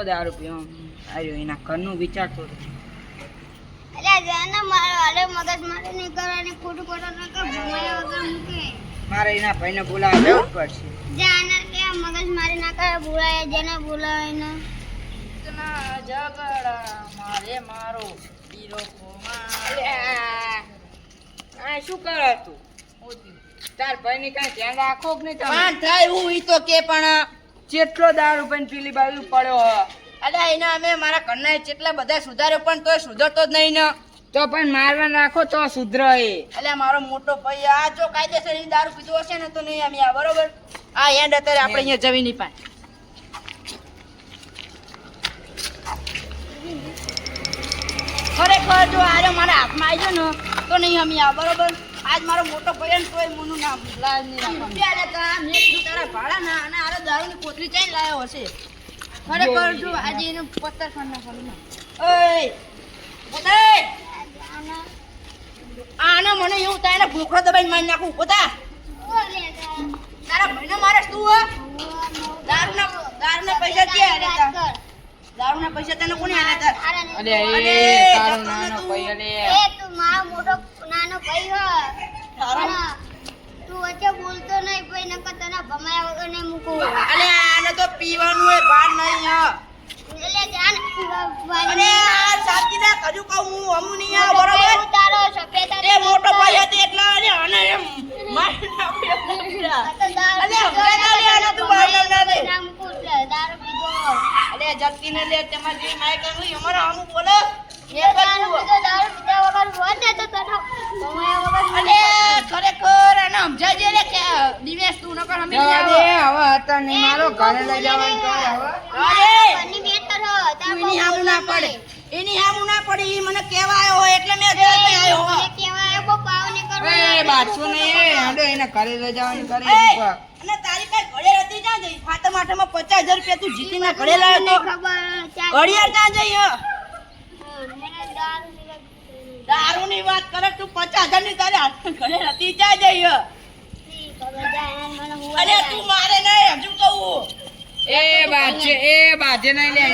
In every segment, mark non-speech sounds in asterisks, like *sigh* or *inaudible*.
જેટલો દારૂ પીવા આવ્યો એના ઘરનું વિચારતો હતો. અલ્યા જાને મારો ન એના ભાઈને બોલાવવા જવું પડશે. મગજ મારી ના કરે બોલાય જેને બોલાય ને ઝઘડા મારે મારો હીરો કોમા આ શું કરે તું? તાર ભાઈની કઈ ધ્યાન રાખો કે નહીં તમે? થાય હું ઈ તો કે પણ જેટલો દારૂ પણ પેલી બાજુ પડ્યો. અલ્યા એના અમે મારા ઘરના જેટલા બધા સુધાર્યો પણ તોય સુધરતો જ નહીં ને. તો પણ મારવા રાખો તો સુધર એ અલ્યા, મારો મોટો ભાઈ આ જો કાયદેસર એ દારૂ પીધું હશે ને તો નહીં અમે આ, બરોબર? આ એન્ડ અત્યારે આપણે અહીંયા જવી નહીં પાય ખરેખર જો આરે મારા હાથમાં આવી ગયો ને, તો નહીં અમે આ, બરોબર? આજ મારો મોટો ભાઈ ને તોય મોનું નામ લાજ નહીં રૂપિયા લેતા મેં કીધું તારા ભાડા ના અને આરો દારૂની કોથળી ચાઈ લાવ્યો હશે. ખરેખર જો આજે એને પત્તર ખાન ના. ખાલી ઓય પોતાય! આને મને એવું થાય ને ભૂખડો દબાઈને મારી નાખું પોતા. તારા ભાઈને મારે શું હો? દારૂના દારૂના પૈસા ક્યાં લેતા તા? દારૂના પૈસા તને કોને આલ્યા તા? અરે અલે, એ તારો પૈસા નાનો નહીં મૂકું. અલે આને તો પીવાનું હોય ભાન નહીં હા. એટલે જાન અલે આ સાચી ના કજુ કહું હું હમું નહીં આ બરોબર? તારો સફેદ એ મોટો ભાઈ હતો એટલે અરે આને એમ મારી નાખ્યો. અલે હવે ના આને તું બહાર ના ના દે. દારૂ પીધો. અલે જતી ને લે તમારી જે માય કહ્યું અમારા અમુ બોલો. એની હામું ના પડે. નહીં. એની હામું ના પડે મને કહેવા આવ્યો હોય એટલે મેં આવ્યો. મને પાવ ને એ બારસો ને હાડો એને ઘરે લઈ જવાનું કરે અને તારી કઈ ઘડે હતી ક્યાં જઈ? ફાતમ આઠમમાં પચાસ હજાર રૂપિયા તું જીતીને ઘડે લાવ્યો તો? ખબર. ઘડિયાળ ક્યાં જઈ દારૂ ની વાત કરે તું પચાસ હજારની તારે ઘરે ઘડે હતી જઈ જાય અરે તું મારે નહીં હજુ કહું એ બાજે એ બાજે નહીં લે.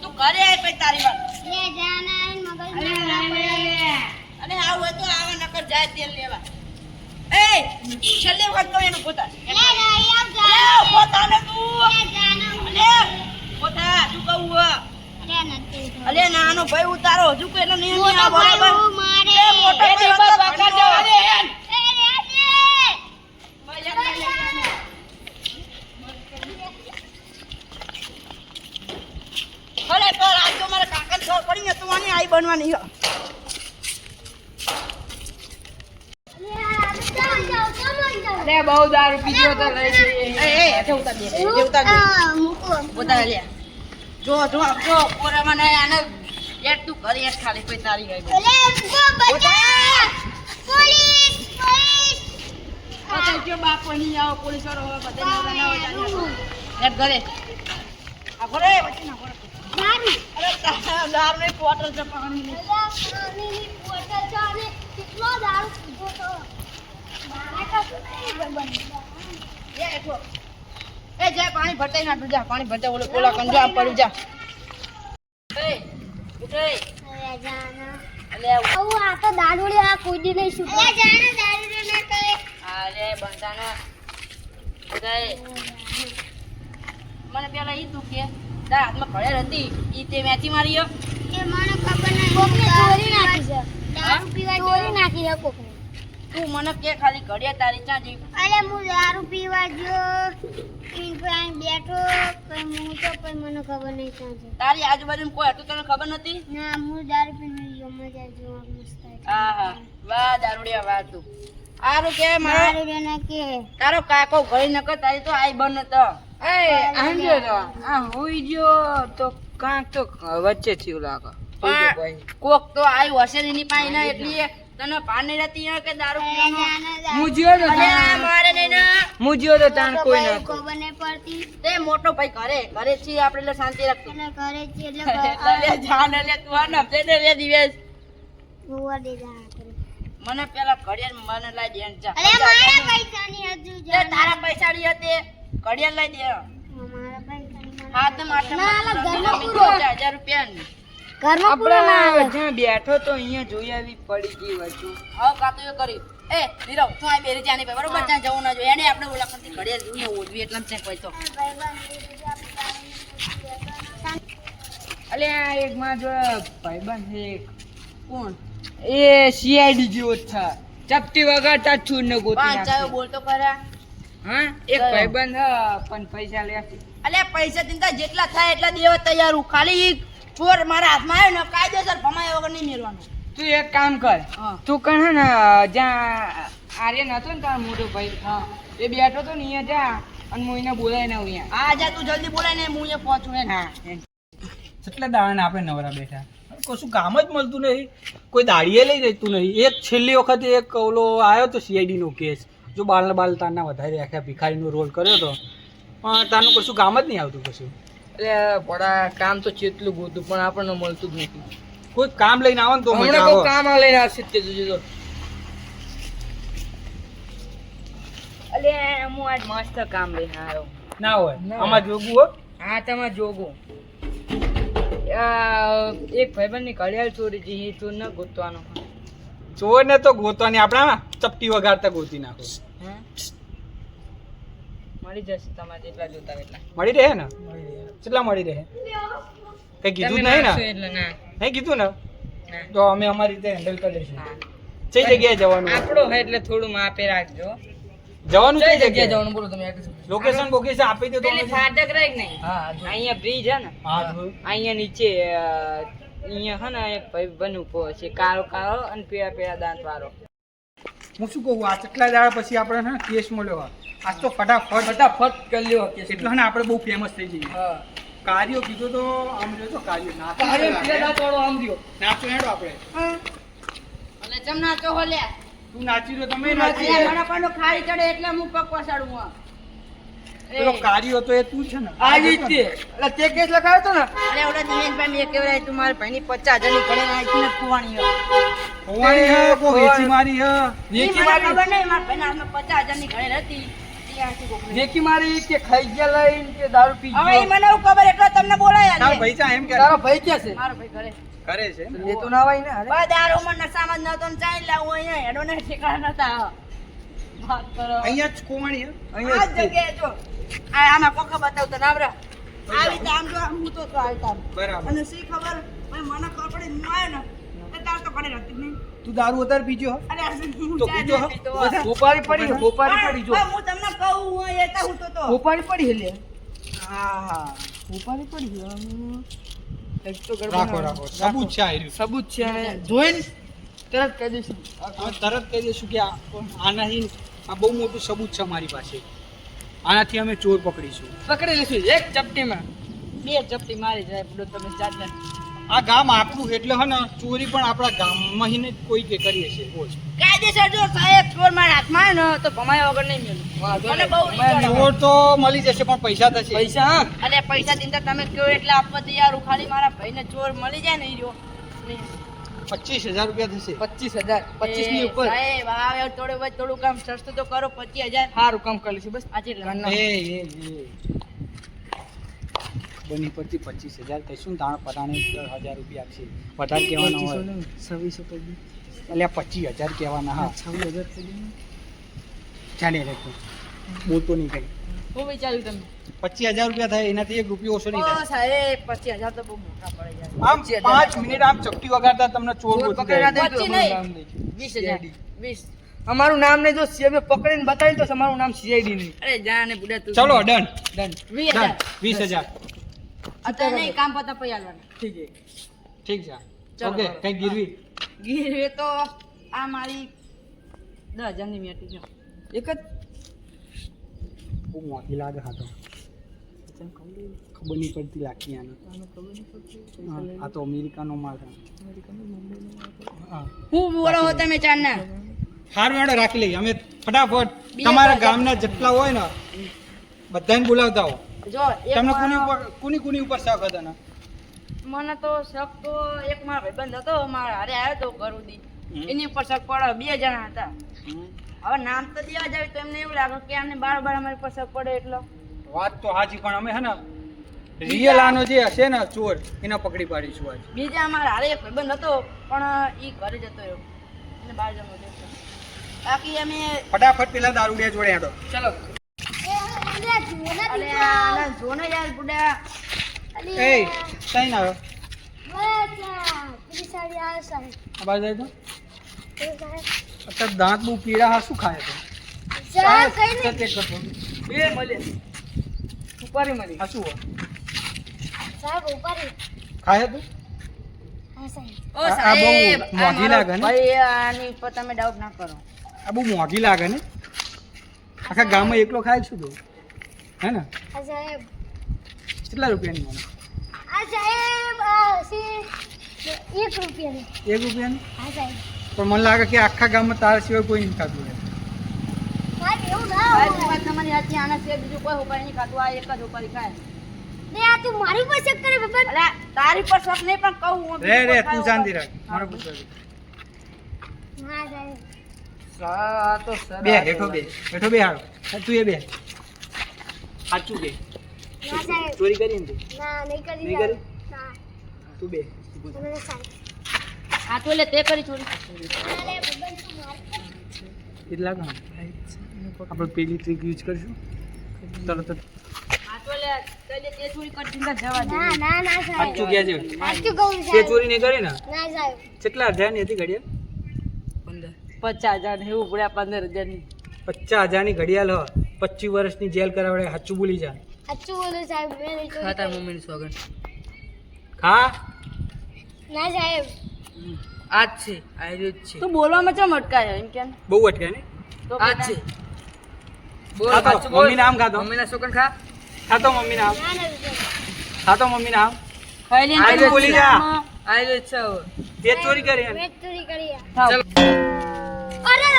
તું ઘરે તારી વાત. અને આવું તો આવા નકર જાય તેલ લેવા. એ છેલ્લી વખત કહું એનું પોતા. પોતાને તું. પોતા શું કહું અલે નાનો ભાઈ ઉતારો. હજુ કોઈ એટલે નહીં નહીં બરાબર એ મોટો ભાઈ. ખરેખર આજ તો મારા કાકાને ખબર પડી ને તો આની આઈ બનવાની છે. બહુ દારૂ પીધો તો લઈ જઈએ. એ એ ઉતાર દે હેઠે ઉતાર દે. ઉતાર લે. જો જો જો પોરામાં મને આને યાર તું ઘરે યાર ખાલી કોઈ તારી ગઈ પકડ જો બાપો આવો પોલીસ વાળો હોય બધે નવરા ના હોય જાણે. યાર ઘરે. આ ઘરે પછી ના ઘરે. અરે તારા દારૂ નહીં પોટલ છે કેટલો દારૂ પીધો હેઠો. એ જા પાણી ભરતાઈ નાખું જા પાણી ભરતા ઓલો ઓલા કંજો આમ પડી જા. એ ઉઠ. અલે દારૂડી આ કોઈ દી નહીં છૂટે. જાણે દારૂડી ના કરે. અરે બંધાનો. ઉદય મને પેલા ઈ તું કે તારા હાથમાં ઘડેલ હતી. ઈ તે મેથી મારી. એ મને ખબર નહીં. કોકને ચોરી નાખી છે. દારૂ પીવા ચોરી નાખી છે તું મને કે ખાલી ઘડિયા તારી ચા જઈ અરે હું દારૂ પીવા ગયો પીન બેઠો કઈ હું તો પણ મને ખબર નહીં છે. તારી આજુબાજુ કોઈ હતું તને ખબર નથી? ના હું દારૂ પીને ગયો મજા જો મસ્ત આહા વાહ દારૂડિયા વાહ તું. આરું કે મારો રેના કે. તારો કાકો ઘડી નકર તારી તો આઈ બન તો. એ આંજો તો. આ હોઈ ગયો તો કાંક તો વચ્ચે થયું લાગે. કોક તો આવ્યું હશે એની પાસે ના એટલી તને ભાન નહીં રહેતી હે કે દારૂ મુજ્યો તો મારે નહીં ના. હું તો તાણ કોઈ ના કોબને પડતી. તે મોટો ભાઈ ઘરે ઘરે છીએ આપણે એટલે શાંતિ રાખતો એટલે ઘરે છે એટલે *laughs* જાન એટલે તું આ નફે ને રે દિવેશ હોવા દે જા મને પેલા ઘડિયાળ મને લઈ દે જા. અરે મારા પૈસાની હજુ જા તારા પૈસા ની હતી. ઘડિયાળ લઈ દે. મારા પૈસાની હા તો માટે ના, ના, ઘરમાં પૂરો. હજાર રૂપિયા ઘરમાં પૂરો ના આવે? જ્યાં બેઠો તો અહીંયા જોઈ આવી પડી ગઈ વસ્તુ હવે કાતું એ કરી. એ નીરવ તું આ બેરી જાની ભાઈ બરોબર? ત્યાં જવું ના જોઈએ. એને આપણે ઓલા પરથી એટલે કોઈ તો. અલે આ એક માં જો ભાઈબંધ છે એક. કોણ? એ સીઆઈડી જેવો જ છે. ચપટી વગાડતા છું ને ગોતી પાંચ ચાયો બોલતો કર્યા હા એક ભાઈબંધ હ, પણ પૈસા લે છે. અલ્યા પૈસા ચિંતા જેટલા થાય એટલા દેવા તૈયાર હું. ખાલી ચોર મારા હાથમાં આવ્યો ને કાયદેસર ભમાયા વગર નહીં મેળવાનું. તું એક કામ કર. તું કણ હે ને જ્યાં આર્યન હતો ને તારો મોટો ભાઈ હા. એ બેઠો તો ને અહીંયા જા અને હું એને બોલાય ને અહીંયા. આ જા તું જલ્દી બોલાય ને હું અહીંયા પહોંચું એને હા એમ. કેટલા દાડા આપણે નવરા બેઠા. કશું કામ જ મળતું નહીં. કોઈ દાડીએ લઈ રહેતું નહીં. એક છેલ્લી વખત એક ઓલો આવ્યો તો સીઆઈડીનો નો કેસ. જો બાલ બાલ તારના વધારે આખા ભિખારીનો રોલ કર્યો તો. પણ તારનું કશું કામ જ નહીં આવતું કશું. એટલે ભડા કામ તો ચેટલું ગોતું પણ આપણને મળતું જ નથી. કોઈ કામ લઈને આવો ને તો મજા કોઈ આવે. કામ આ લઈને આવશે તે. જોજો. અલે હું આજ મસ્ત કામ લઈને આવ્યો ના હોય. ના. આમાં જોગું હો. હા તમાર જોગું. આ, એક ભાઈબંધની ઘડિયાળ ચોરી છે એ ચોર ન ગોતવાનો ચોર ને તો ગોતવાની આપણા ચપટી વગાડતા ગોતી નાખો. હે? મળી જશે તમારે જેટલા જોતા એટલા. મળી રહે ને? કેટલા મળી રહે? કઈ કીધું નહીં ને? નહીં કીધું ને? તો અમે અમારી રીતે હેન્ડલ કરી લઈશું. કઈ જગ્યાએ જવાનું આપણો હોય એટલે થોડું માપે રાખજો. જવાનું કઈ જગ્યાએ? જવાનું બોલો તમે લોકેશન બોકેશન આપી દો તો પેલી ફાટક રાખ નહીં. હા અહીંયા બ્રિજ હે ને? હા અહીંયા નીચે અહીંયા હે ને એક ભાઈ બન ઊભો છે કાળો કાળો અને પીળા પીળા દાંત વાળો હું શું કહું? આ કેટલા દાડા પછી આપણે હે ને કેસ મળ્યો આ. આજ તો ફટાફટ. ફટાફટ કરી લ્યો કેસ એટલે હે ને આપણે બહુ ફેમસ થઈ જઈએ. હા. કાર્યો કીધો તો આમ જો તો કાર્યો. ના કાળો પેલા દાંત આમ દિયો નાચો હેડો આપણે. અને જમના તો હો લ્યા તું નાચી રહ્યો તમે નાચી મને પણ ખાઈ ચડે એટલે હું પગ પસાડું આ. પેલો કાર્યો હતો એ તું છે ને. આ રીતે. એટલે તે કેસ લખાયો હતો ને? અરે ઓલા દિનેશભાઈ મેં કેવરાય તું મારા ભાઈની પચાસ હજારની ઘડે નાખી ને કુવાણી હે. હોવાની હે કો વેચી મારી હે? વેચી મને ખબર નહીં મારા ભાઈના હાથમાં પચાસ હજારની ઘડે હતી જેકી મારી કે ખાઈ ગયા લઈને કે દારૂ પી હવે મને ખબર એટલે તમને બોલાયા તાર ભાઈ ચા એમ કે તારો ભાઈ ક્યાં છે? મારો ભાઈ ઘરે. કરે છે લેતો ના હોય ને અરે. ભાઈ દારૂમાં નશામાં નતો ને ચાઈ લાવું અહીંયા હેડો ને ઠેકાણા નતા વાત કરો. અહીંયા જ કોવાણી અહીંયા જ જગ્યાએ જો. આ આમાં કોકા બતાવતો નાબરા આવી તો આમ જો આમ હું તો તો આવી તો બરાબર. અને શી ખબર? ભાઈ મને ખબર પડી હું આવ્યો ને તાર તો પડે રહેતી નહીં. તું દારૂ વધારે પીજો અરે તો પીજો ના. ગોપારી પડી ગોપારી પડી જો. હું તમને કહું હું એ તો હું તો તો. ગોપારી પડી હે લે હા. હા ગોપારી પડી હે. કંઈક તો રાખો રાખો. સબૂત છે આ સબૂત છે. જોઈને તરત કહી દઈશું. તરત કહી દઈશું કે આ આનાથી આ બહુ મોટું સબૂત છે મારી પાસે. આનાથી અમે ચોર પકડીશું પકડી લઈશું એક ચપટીમાં. બે ચપટી મારી જાય બધો તમે ચાર આ ગામ આપણું એટલે હે ને ચોરી પણ આપણા ગામમાં જ કોઈ કે કરીએ છીએ બોલ કાયદેસર જો સાહેબ ચોર મારા હાથમાં આવે ને તો ભમાયા વગર નહીં મેલું. અને બહુ ચોર તો મળી જશે પણ પૈસા થશે પૈસા હા. અને પૈસા ચિંતા તમે કયો એટલે આપવા તૈયાર ઉખાડી મારા ભાઈને ચોર મળી જાય ને ઈ રહ્યો. પચીસ હજાર રૂપિયા થશે. પચીસ હજાર. પચીસની ઉપર. સાહેબ હવે થોડું થોડું કામ સસ્તું તો કરો પચીસ હજાર. સારું કામ કરી લઈશું બસ. આજે બની પરથી પચીસ હજાર કહીશું તાણ પટાણે દસ હજાર રૂપિયા આપશે. વધારે કહેવાના હોય. છવ્વીસો કરી એટલે પચીસ હજાર કહેવાના હા. છવ્વીસ હજાર ચાલે બોલતો નહીં કઈ હું વિચાર્યું તમે પચીસ હજાર રૂપિયા થાય એનાથી એક રૂપિયો ઓછો નહીં થાય. સાહેબ પચીસ હજાર તો બહુ મોટા પડી જાય. આમ પાંચ મિનિટ આમ ચપટી વગાડતા તમને ચોર ચોર પકડ્યા. વીસ હજાર. વીસ. અમારું નામ નહીં જો સીએમ પકડીને બતાવી તો તમારું નામ સીઆઈડી નહીં. અરે જા ને બુડા તું. ચલો ડન ડન વીસ હજાર. વીસ હજાર. અત્યારે નહીં કામ પતા પૈયા લેવાના. ઠીક છે. ઠીક છે. ઓકે કઈ ગીરવી? ગીરવી તો આ મારી દસ હજારની મેટી છે. એક જ બહુ મોટી લાગે હતો ખબર નહીં પડતી લાગતી આને. આ તો અમેરિકાનો માલ. હા. હું બોલો હો તમે ચારના હાર હેડો રાખી લઈએ. અમે ફટાફટ તમારા ગામના જેટલા હોય ને બધાને બોલાવતા હો. જો તમને કોની ઉપર કોની કોની ઉપર શક હતા ને? મને તો શક તો એક મારા ભાઈબંધ હતો. મારા હારે આવ્યો તો ઘર સુધી. એની ઉપર શક પડે બે જણા હતા. હવે નામ તો દેવા જાય તો એમને એવું લાગે કે આમને બાર બાર અમારી પાસે પડે એટલો. વાત તો હાજી પણ અમે હે ને રિયલ આનો જે હશે ને ચોર એને પકડી પાડીશું આજ. બીજા અમારા હારે એક ભાઈબંધ હતો પણ એ ઘરે જતો રહ્યો. એને બહાર જમો દેતો બાકી અમે ફટાફટ પેલા દારૂડિયા જોડે હેડો ચલો. જોને યાર બુડા. અલ્યા. એ કઈ ના આવ્યો. બસ આ, પેલી સાડી આવે સાહેબ. આ બાજુ જાય તો. અત્યારે દાંત બહુ પીડા હા શું ખાય તો સાહેબ, કઈ નહીં. ચેક કરતો એ મળે. ઉપારી મળી. આ શું સાહેબ, ઉપાડી. ખાય તું? ઓ સાહેબ મોંઘી લાગે ને? ભાઈ આની ઉપર તમે ડાઉટ ના કરો. આ બહુ મોંઘી લાગે ને? આખા ગામમાં એકલો ખાય છું તું? હે ને? સાહેબ. કેટલા રૂપિયાની મને? આ સાહેબ, એક રૂપિયાની. એક રૂપિયાની? હા, સાહેબ. પણ મને લાગે કે આખા ગામમાં તારા સિવાય કોઈ નહીં ખાતું હોય. એવું ના સાહેબ હોય. વાત તમારી સાચી આના સિવાય બીજું કોઈ ઉપાય નહીં ખાતું આ એક જ ઉપાય ખાય. બે તું મારી પર શક કરે બાબા. અલે તારી પર શક નહીં પણ કહું હું. રે બીજું રે કોઈ તું ખાય શાંતિ ઉપાય. રાખ મારો પૂછો હા, સાહેબ. આ તો સરસ. બે હેઠો બે. હેઠો બે હાડો તું એ બે. સાચું બે ચોરી કરી ને ના, નહીં કરી, તું બે. તમે સાહેબ. આ તો એટલે તે કરી છોડી ના. એટલા કામ આપણે પેલી ટ્રીક યુઝ કરીશું? તરત ના, ના, ના, ને? ના, પચાસ હજાર ને એવું પડ્યા પંદર હજારની પચાસ હજારની ઘડિયાળ હો. પચીસ વર્ષની જેલ કરાવડે સાચું બોલી જા. સાચું બોલું, સાહેબ. મેં ખાતા કરી. મમ્મીની સોગન ખા? ના, સાહેબ. આજ છે આયુર્વેદ છે. તું બોલવામાં ચમ અટકાયો એમ કેમ? બહુ અટકાય ને? આજ છે. બોલ ખાતો મમ્મી નામ ખાતો. મમ્મીના સુકન ખા? ખાતો મમ્મી નામ ના, ના. ખાતો મમ્મી નામ ખાઈ લે આયુર્વેદ બોલી જા. આયુર્વેદ છે તે ચોરી કરી એમ ચોરી કરી. અરે, અરે,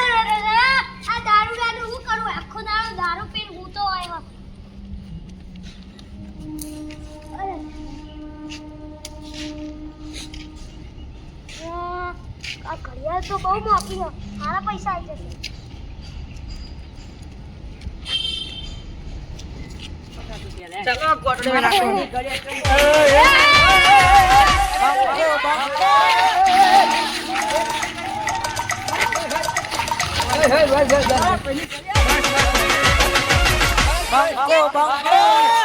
આ ઘડિયાળ તો બહુ મોંઘી છે મારા પૈસા આવી જશે ચલો ગોટડે રાખો. બંકો બંકો